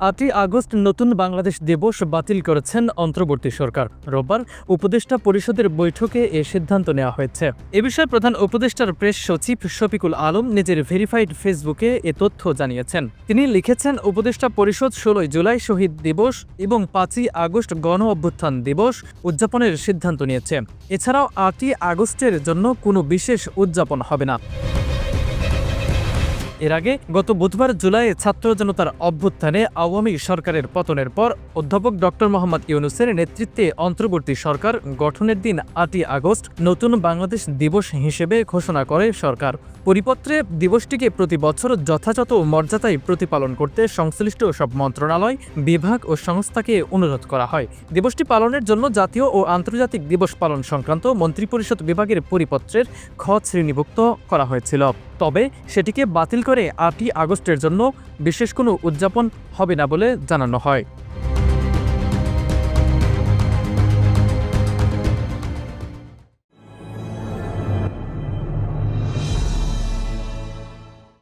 আটই আগস্ট নতুন বাংলাদেশ দিবস বাতিল করেছেন অন্তর্বর্তী সরকার। রোববার উপদেষ্টা পরিষদের বৈঠকে এ সিদ্ধান্ত নেওয়া হয়েছে। এ বিষয়ে প্রধান উপদেষ্টার প্রেস সচিব শফিকুল আলম নিজের ভেরিফাইড ফেসবুকে এ তথ্য জানিয়েছেন। তিনি লিখেছেন, উপদেষ্টা পরিষদ ষোলোই জুলাই শহীদ দিবস এবং পাঁচই আগস্ট গণ অভ্যুত্থান দিবস উদযাপনের সিদ্ধান্ত নিয়েছে। এছাড়াও আটই আগস্টের জন্য কোনো বিশেষ উদযাপন হবে না। এর আগে গত বুধবার জুলাই ছাত্র জনতার অভ্যুত্থানে আওয়ামী সরকারের পতনের পর অধ্যাপক ডক্টর মোহাম্মদ ইউনুসের নেতৃত্বে অন্তর্বর্তী সরকার গঠনের দিন আটই আগস্ট নতুন বাংলাদেশ দিবস হিসেবে ঘোষণা করে সরকার। পরিপত্রে দিবসটিকে প্রতি বছর যথাযথ মর্যাদায় প্রতিপালন করতে সংশ্লিষ্ট সব মন্ত্রণালয়, বিভাগ ও সংস্থাকে অনুরোধ করা হয়। দিবসটি পালনের জন্য জাতীয় ও আন্তর্জাতিক দিবস পালন সংক্রান্ত মন্ত্রিপরিষদ বিভাগের পরিপত্রের খ শ্রেণীভুক্ত করা হয়েছিল। তবে সেটিকে বাতিল করে আটই আগস্টের জন্য বিশেষ কোনো উদযাপন হবে না বলে জানানো হয়।